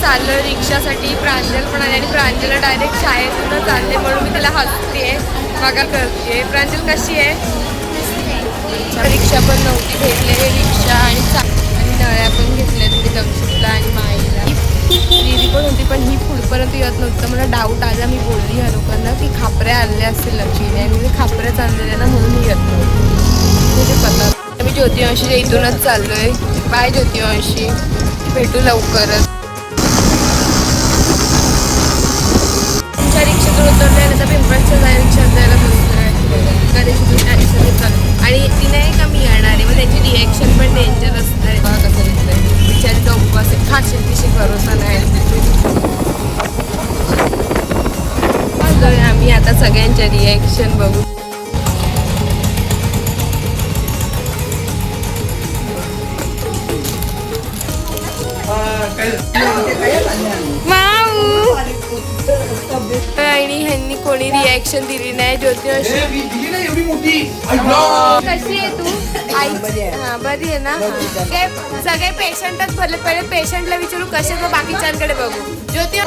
चाललोय रिक्षासाठी प्रांजल पण आली आणि प्रांजलला डायरेक्ट शाळेतूनच आणले म्हणून मी तिला हसते बघा करते प्रांजल कशी आहे? रिक्षा पण नव्हती भेटलेली रिक्षा आणि आणि नळ्या पण घेतल्या तिथे दक्षिणला आणि माईला. दीदी पण होती पण ही पुढपर्यंत येत नव्हतं. मला डाऊट आला. मी बोलली ह्या लोकांना की खापऱ्या आणल्या असतील लक्ष्मीने. आणि मी खापऱ्याच आणलेल्या ना म्हणून मी येत नव्हती. म्हणजे पता मी ज्योतिवंशीच्या इथूनच चाललोय. बाय ज्योतिवंशी. भेटू लवकरच. तुमच्या रिक्षेतून उतरले आणि पिंपळच्या जाय रिक्षात जायला बसलोय गणेश आणि सगळे चालू ती नाही का मी येणार आहे मग त्याची रिॲक्शन पण डेंजर असणार आहे बघा कसं दिसतंय बिचारीचा उपवास आहे खाशील तिशी भरोसा नाही आम्ही आता सगळ्यांच्या रिॲक्शन बघू माऊ ह्यांनी कोणी रिॲक्शन दिली नाही ज्योती अशी एवढी मोठी. ऐकलं कशी आहे तू? आई हा बरी आहे ना? सगळे सगळे पेशंटच भरले पहिले पेशंटला विचारू कसे मग बाकीच्यांकडे बघू. ज्योती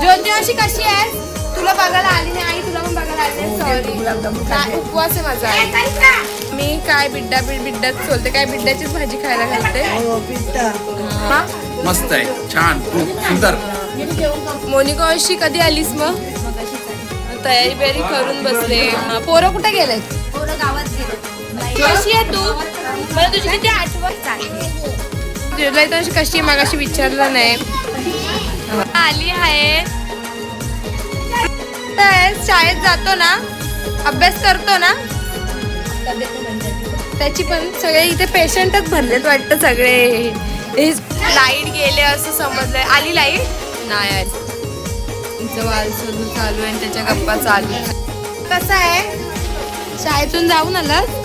ज्योती अशी कशी आहे? तुला बघायला आली नाही आई तुला पण बघायला आली नाही सॉरी उपवास आहे माझा. मी काय बिड्डा बिड बिड्डाच सोलते काय बिड्ड्याचीच भाजी खायला घालते? हा? मस्त आहे छान खूप सुंदर. मोनिका अशी कधी आलीस मग? तयारी बियारी करून बसले. पोरं कुठे गेले कशी आहे तू? मला तुझी किती आठवण तुला तर कशी आहे मागाशी विचारलं नाही. आली आहे. तर शाळेत जातो ना. अभ्यास करतो ना. त्याची पण सगळे इथे पेशंटच भरलेत वाटतं सगळे. लाइट गेले असं समजलंय. आली लाइट? नाही आली. तिचं वालसरू चालू आहे आणि त्याच्या गप्पा चालू आहे. कसं आहे? शाळेतून जाऊन आलं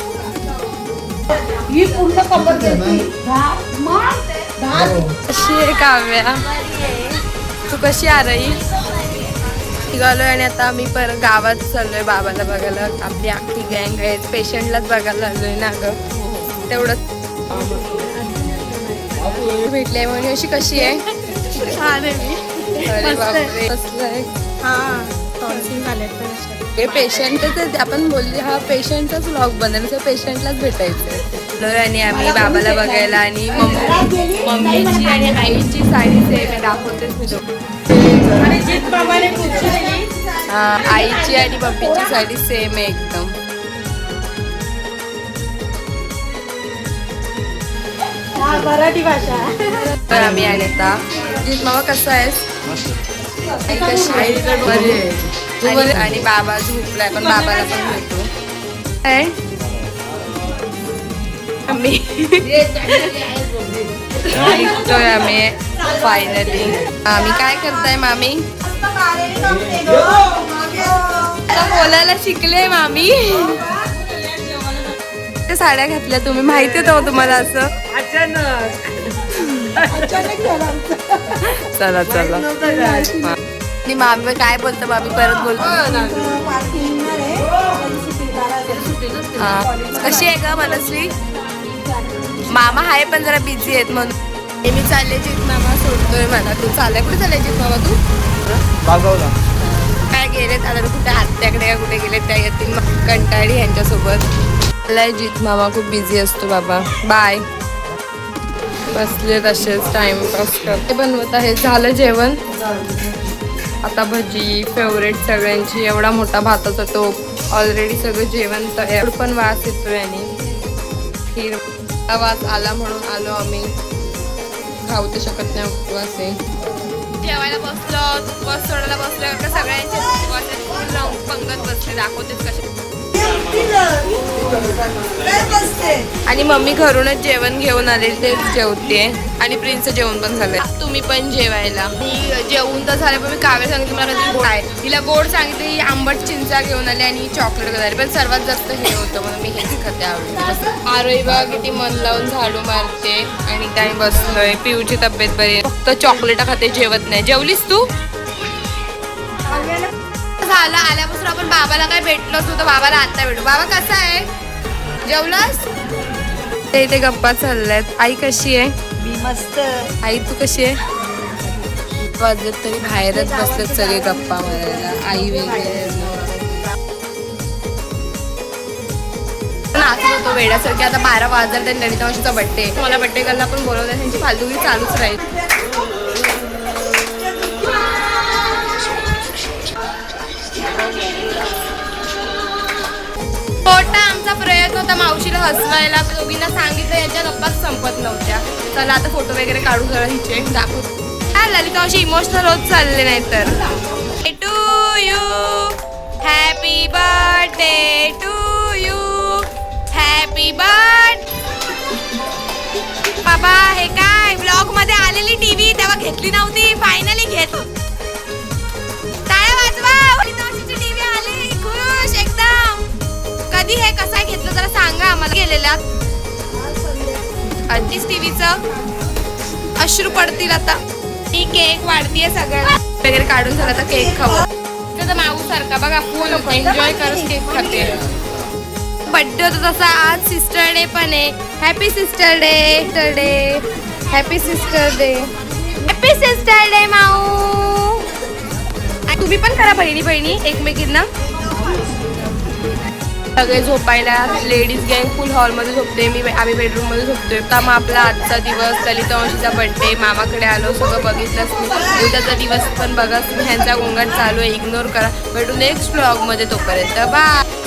कशी आहे काव्या? तू कशी आ रही निघालोय आणि आता आम्ही परत गावात चाललोय बाबाला बघायला. आपली अख्खी गँग आहे. पेशंटलाच बघायला आलोय ना ग. तेवढंच. भेटले म्हणून अशी कशी आहे? छान आहे मी. अरे बापरे. कसलंय हे पेशंटच आपण बोलले हा पेशंटचाच व्लॉग बनल तर पेशंटलाच भेटायचं आणि आम्ही बाबाला बघायला आणि मम्मी मम्मीची आणि आईची साडी सेम आहे. दाखवतेच मी तो हा, आईची आणि मम्मीची साडी सेम आहे एकदम. मराठी भाषा. तर आम्ही आणि आता जीत मामा कसा आहेस? बरी आणि- आणि बाबा झोपलाय पण बाबाला पण भेटू. काय? आम्ही. ऐकतोय आम्ही फायनली आम्ही काय करताय मामी? आता बोलायला शिकले मामी. ते साड्या घातल्या तुम्ही. माहिती होतं तुम्हाला असं? चला चला. हा. आणि मामी काय बोलतं? मामी परत बोलतो. हा. कशी आहे का मनस्वी? मामा आहे पण जरा बिझी आहेत म्हणून. हे मी चालले जित मामा सोडतोय मला. तू चाललाय? कुठे चाललाय जित मामा तू? काय गेलेत आता कुठे आत्याकडे का कुठे गेले? त्या येतील मग कंटाळी यांच्यासोबत चाललाय जित मामा खूप बिझी असतो बाबा. बाय बसले तसेच टाइमपास करते. बनवत आहे. झालं जेवण? आता भजी फेवरेट सगळ्यांची. एवढा मोठा भाताचा टोप. ऑलरेडी सगळं जेवण तयार. पण वास येतोय आणि खीर. वास आला म्हणून आलो आम्ही. खाऊ तर शकत नाही उपवास आहे जेवायला बसलो. बस सोडायला बसलो. का सगळ्यांचे पंगत बसले. दाखवतेच कसे. आणि मम्मी घरूनच जेवण घेऊन आले तेच जेवते. आणि प्रिन्सचं जेवण पण झालंय. तुम्ही पण जेवायला. मी जेवून तर झालं पण मी काव्य सांगितलं मला काहीतरी गोड आहे. तिला गोड सांगितले ही आंबट चिंचा घेऊन आली आणि चॉकलेट घेऊन आली. पण सर्वात जास्त हे होतं म्हणून मी हेच खाते आवडते आरोही बघा किती मन लावून झाडू मारते. आणि काही बसलोय पिऊची तब्येत बरी. फक्त चॉकलेट खाते जेवत नाही. जेवलीस तू? झालं आल्यापासून आपण बाबाला काय भेटलोच नव्हतं बाबाला आता भेटू. बाबा कसा आहे? जेवलास? ते इथे गप्पा चालल्यात. आई कशी आहे? मी मस्त. आई तू कशी आहे? वाजत तरी बाहेरच बसलेत सगळे गप्पा मारायला. आई वेगळे नाचत होतो वेड्यासारखी. आता बारा वाजता त्यांनी ललिता मावशीचा बड्डे मला बड्डे करायला पण बोलवलं त्यांची फालतुगी चालूच राहील. मोठा आमचा प्रयत्न होता मावशीला हसवायला तिला सांगितलं यांच्या गप्पाच संपत नव्हत्या. चला आता फोटो वगैरे काढू जरा हिचे दाखवू. हा ललिता अशी इमोशनल होत चालले नाही तर. To you happy birthday to you happy birth बाबा हे काय? ब्लॉगमध्ये आलेली टीव्ही तेव्हा घेतली नव्हती? आधीच टीव्हीचं अश्रू पडतील आता. ही केक वाढतीये सगळ्यांना वगैरे काढून झाला तर केक खाऊ तर माऊ सारखा बघा फुल एन्जॉय करत केक खाते. बड्डे होता तसा आज सिस्टर डे पण आहे. Happy sister day sister day happy sister day happy sister day Mau. आणि तुम्ही पण करा बहिणी बहिणी एकमेकींना. सगळे झोपायला लेडीज गँग फुल हॉलमध्ये झोपते मी आम्ही बेडरूममध्ये झोपतोय. तर मग आपला आजचा दिवस ललिता मावशीचा बड्डे मामाकडे आलो सगळं बघितलंच मी. उद्याचा दिवस पण बघा ह्यांचा गोंगाट चालू आहे. इग्नोर करा. भेटू नेक्स्ट ब्लॉगमध्ये तोपर्यंत. बाय